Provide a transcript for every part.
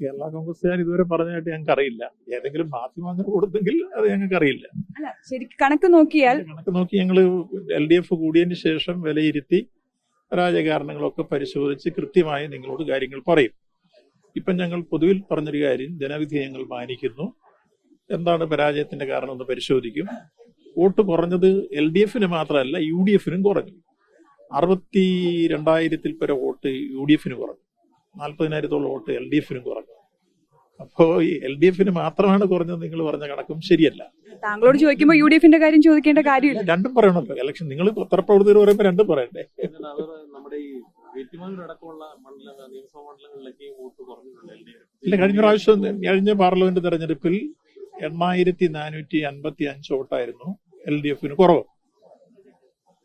കേരള കോൺഗ്രസ്സുകാർ ഇതുവരെ പറഞ്ഞതായിട്ട് ഞങ്ങൾക്ക് അറിയില്ല ഏതെങ്കിലും മാധ്യമം അങ്ങനെ കൊടുത്തെങ്കിൽ അത് ഞങ്ങൾക്ക് അറിയില്ല ശരിക്കും കണക്ക് നോക്കിയാൽ കണക്ക് നോക്കി ഞങ്ങൾ എൽ ഡി എഫ് കൂടിയതിന് ശേഷം വിലയിരുത്തി രാജകാരണങ്ങളൊക്കെ പരിശോധിച്ച് കൃത്യമായി നിങ്ങളോട് കാര്യങ്ങൾ പറയും. ഇപ്പം ഞങ്ങൾ പൊതുവിൽ പറഞ്ഞൊരു കാര്യം ജനവിധി ഞങ്ങൾ മാനിക്കുന്നു. എന്താണ് പരാജയത്തിന്റെ കാരണം എന്ന് പരിശോധിക്കും. വോട്ട് കുറഞ്ഞത് എൽ ഡി എഫിന് മാത്രമല്ല യു ഡി എഫിനും കുറഞ്ഞു. അറുപത്തി രണ്ടായിരത്തിൽ പര വോട്ട് യു ഡി എഫിന് കുറഞ്ഞു. നാൽപ്പതിനായിരത്തോളം വോട്ട് എൽ ഡി എഫിനും കുറഞ്ഞു. അപ്പോ ഈ എൽ ഡി എഫിന് മാത്രമാണ് കുറഞ്ഞത് നിങ്ങൾ പറഞ്ഞ കണക്കും ശരിയല്ല. താങ്കളോട് ചോദിക്കുമ്പോൾ യു ഡി എഫിന്റെ കാര്യം ചോദിക്കേണ്ട കാര്യമില്ല. രണ്ടും പറയണല്ലോ. ഇലക്ഷൻ നിങ്ങൾ പത്രപ്രവർത്തകർ പറയുമ്പോൾ രണ്ടും പറയണ്ടേ? ഇല്ല കഴിഞ്ഞ പ്രാവശ്യം കഴിഞ്ഞ പാർലമെന്റ് തെരഞ്ഞെടുപ്പിൽ എണ്ണായിരത്തി നാനൂറ്റി അൻപത്തി അഞ്ച് വോട്ടായിരുന്നു എൽ ഡി എഫിന് കുറവ്.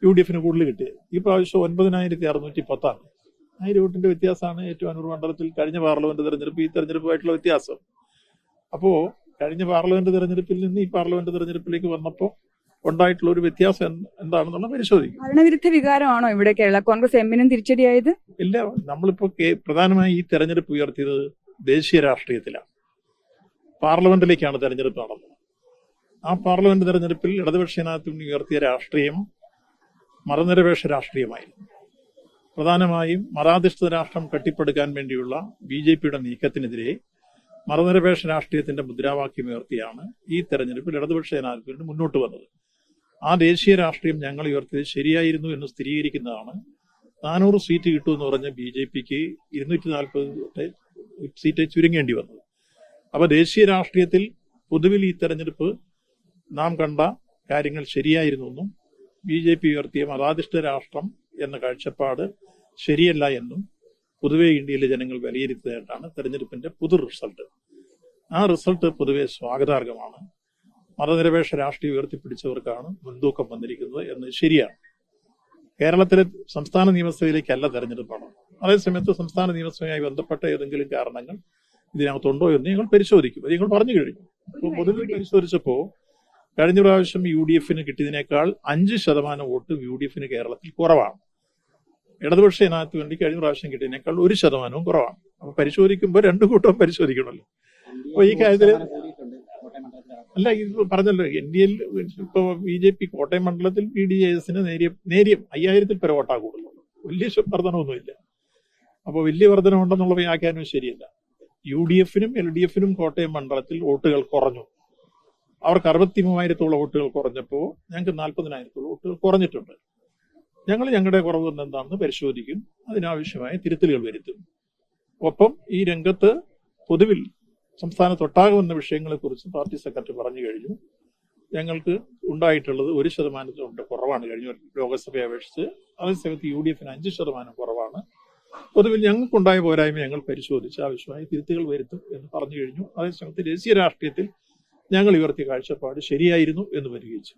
യു ഡി എഫിന് കൂടുതൽ കിട്ടിയത്. ഈ പ്രാവശ്യം ഒൻപതിനായിരത്തി അറുന്നൂറ്റി പത്താണ് ആയിരം വോട്ടിന്റെ വ്യത്യാസമാണ് ഏറ്റുമാനൂർ മണ്ഡലത്തിൽ കഴിഞ്ഞ പാർലമെന്റ് തെരഞ്ഞെടുപ്പ് ഈ തെരഞ്ഞെടുപ്പുമായിട്ടുള്ള വ്യത്യാസം. അപ്പോ കഴിഞ്ഞ പാർലമെന്റ് തെരഞ്ഞെടുപ്പിൽ നിന്ന് ഈ പാർലമെന്റ് തെരഞ്ഞെടുപ്പിലേക്ക് വന്നപ്പോൾ ഉണ്ടായിട്ടുള്ള ഒരു വ്യത്യാസം എന്ത് എന്താണെന്നുള്ള പരിശോധിക്കും. ഭരണവിരുദ്ധ വികാരമാണോ ഇവിടെ കേരള കോൺഗ്രസ് എമ്മിനും തിരിച്ചടിയായത്? ഇല്ല നമ്മളിപ്പോ പ്രധാനമായി ഈ തെരഞ്ഞെടുപ്പ് ഉയർത്തിയത് ദേശീയ രാഷ്ട്രീയത്തിലാണ്. പാർലമെന്റിലേക്കാണ് തെരഞ്ഞെടുപ്പ് നടന്നത്. ആ പാർലമെന്റ് തെരഞ്ഞെടുപ്പിൽ ഇടതുപക്ഷ ജനാധിപത്യം ഉയർത്തിയ രാഷ്ട്രീയം മതനിരപേക്ഷ രാഷ്ട്രീയമായിരുന്നു. പ്രധാനമായും മറാധിഷ്ഠിത രാഷ്ട്രം കെട്ടിപ്പടുക്കാൻ വേണ്ടിയുള്ള ബി ജെ പിയുടെ നീക്കത്തിനെതിരെ മതനിരപേക്ഷ രാഷ്ട്രീയത്തിന്റെ മുദ്രാവാക്യം ഉയർത്തിയാണ് ഈ തെരഞ്ഞെടുപ്പിൽ ഇടതുപക്ഷ ജനാധിപത്യം മുന്നോട്ട് വന്നത്. ആ ദേശീയ രാഷ്ട്രീയം ഞങ്ങൾ ഉയർത്തിയത് ശരിയായിരുന്നു എന്ന് സ്ഥിരീകരിക്കുന്നതാണ്. നാനൂറ് സീറ്റ് കിട്ടുമെന്ന് പറഞ്ഞ ബി ജെ പിക്ക് ഇരുന്നൂറ്റി നാൽപ്പത് സീറ്റ് ചുരുങ്ങേണ്ടി വന്നത്. അപ്പൊ ദേശീയ രാഷ്ട്രീയത്തിൽ പൊതുവിൽ ഈ തെരഞ്ഞെടുപ്പ് നാം കണ്ട കാര്യങ്ങൾ ശരിയായിരുന്നു എന്നും ബി ജെ പി ഉയർത്തിയ മതാധിഷ്ഠിത രാഷ്ട്രം എന്ന കാഴ്ചപ്പാട് ശരിയല്ല എന്നും പൊതുവെ ഇന്ത്യയിലെ ജനങ്ങൾ വിലയിരുത്തിയതായിട്ടാണ് തെരഞ്ഞെടുപ്പിന്റെ പുതു റിസൾട്ട്. ആ റിസൾട്ട് പൊതുവെ സ്വാഗതാർഹമാണ്. മതനിരപേക്ഷ രാഷ്ട്രീയം ഉയർത്തിപ്പിടിച്ചവർക്കാണ് മുൻതൂക്കം വന്നിരിക്കുന്നത് എന്ന് ശരിയാണ്. കേരളത്തിലെ സംസ്ഥാന നിയമസഭയിലേക്കല്ല തെരഞ്ഞെടുപ്പാണ്. അതേസമയത്ത് സംസ്ഥാന നിയമസഭയുമായി ബന്ധപ്പെട്ട ഏതെങ്കിലും കാരണങ്ങൾ ഇതിനകത്തുണ്ടോ എന്ന് ഞങ്ങൾ പരിശോധിക്കും. അത് ഞങ്ങൾ പറഞ്ഞു കഴിഞ്ഞു. അപ്പോൾ പൊതുവിൽ പരിശോധിച്ചപ്പോൾ കഴിഞ്ഞ പ്രാവശ്യം യു ഡി എഫിന് കിട്ടിയതിനേക്കാൾ അഞ്ച് ശതമാനം വോട്ട് യു ഡി എഫിന് കേരളത്തിൽ കുറവാണ്. ഇടതുപക്ഷ ഇനത്തിന് വേണ്ടി കഴിഞ്ഞ പ്രാവശ്യം കിട്ടിയതിനേക്കാൾ ഒരു ശതമാനവും കുറവാണ്. അപ്പൊ പരിശോധിക്കുമ്പോൾ രണ്ടു കൂട്ടവും പരിശോധിക്കണമല്ലോ. അപ്പൊ ഈ കാര്യത്തിൽ അല്ല ഇത് പറഞ്ഞല്ലോ എൻ ഡി എൽ ഇപ്പൊ ബി ജെ പി കോട്ടയം മണ്ഡലത്തിൽ ബി ഡി എസിന് നേരിയ നേരിയ അയ്യായിരത്തിൽ പേരെ വോട്ടാ കൂടുതലുള്ളൂ വലിയ വർധനമൊന്നുമില്ല അപ്പൊ വലിയ വർധനമുണ്ടെന്നുള്ള വ്യാഖ്യാനം ശരിയല്ല. യു ഡി എഫിനും എൽ ഡി എഫിനും കോട്ടയം മണ്ഡലത്തിൽ വോട്ടുകൾ കുറഞ്ഞു. അവർക്ക് അറുപത്തി മൂവായിരത്തോളം വോട്ടുകൾ കുറഞ്ഞപ്പോൾ ഞങ്ങൾക്ക് നാൽപ്പതിനായിരത്തോളം വോട്ടുകൾ കുറഞ്ഞിട്ടുണ്ട്. ഞങ്ങൾ ഞങ്ങളുടെ കുറവ് എന്താണെന്ന് പരിശോധിക്കും. അതിനാവശ്യമായ തിരുത്തലുകൾ വരുത്തും. ഒപ്പം ഈ രംഗത്ത് പൊതുവിൽ സംസ്ഥാനത്തൊട്ടാകെ വിഷയങ്ങളെ കുറിച്ച് പാർട്ടി സെക്രട്ടറി പറഞ്ഞു കഴിഞ്ഞു. ഞങ്ങൾക്ക് ഉണ്ടായിട്ടുള്ളത് ഒരു ശതമാനത്തിനോട്ട് കുറവാണ്. കഴിഞ്ഞ ലോകസഭയെ അപേക്ഷിച്ച് അതേസമയത്ത് യു ഡി എഫിന് അഞ്ച് ശതമാനം കുറവാണ്. പൊതുവിൽ ഞങ്ങൾക്കുണ്ടായ പോരായ്മ ഞങ്ങൾ പരിശോധിച്ച് ആവശ്യമായ തിരുത്തുകൾ വരുത്തും എന്ന് പറഞ്ഞു കഴിഞ്ഞു. അതേസമയത്ത് ദേശീയ രാഷ്ട്രീയത്തിൽ ഞങ്ങൾ ഉയർത്തിയ കാഴ്ചപ്പാട് ശരിയായിരുന്നു എന്ന് പരിഗണിച്ചു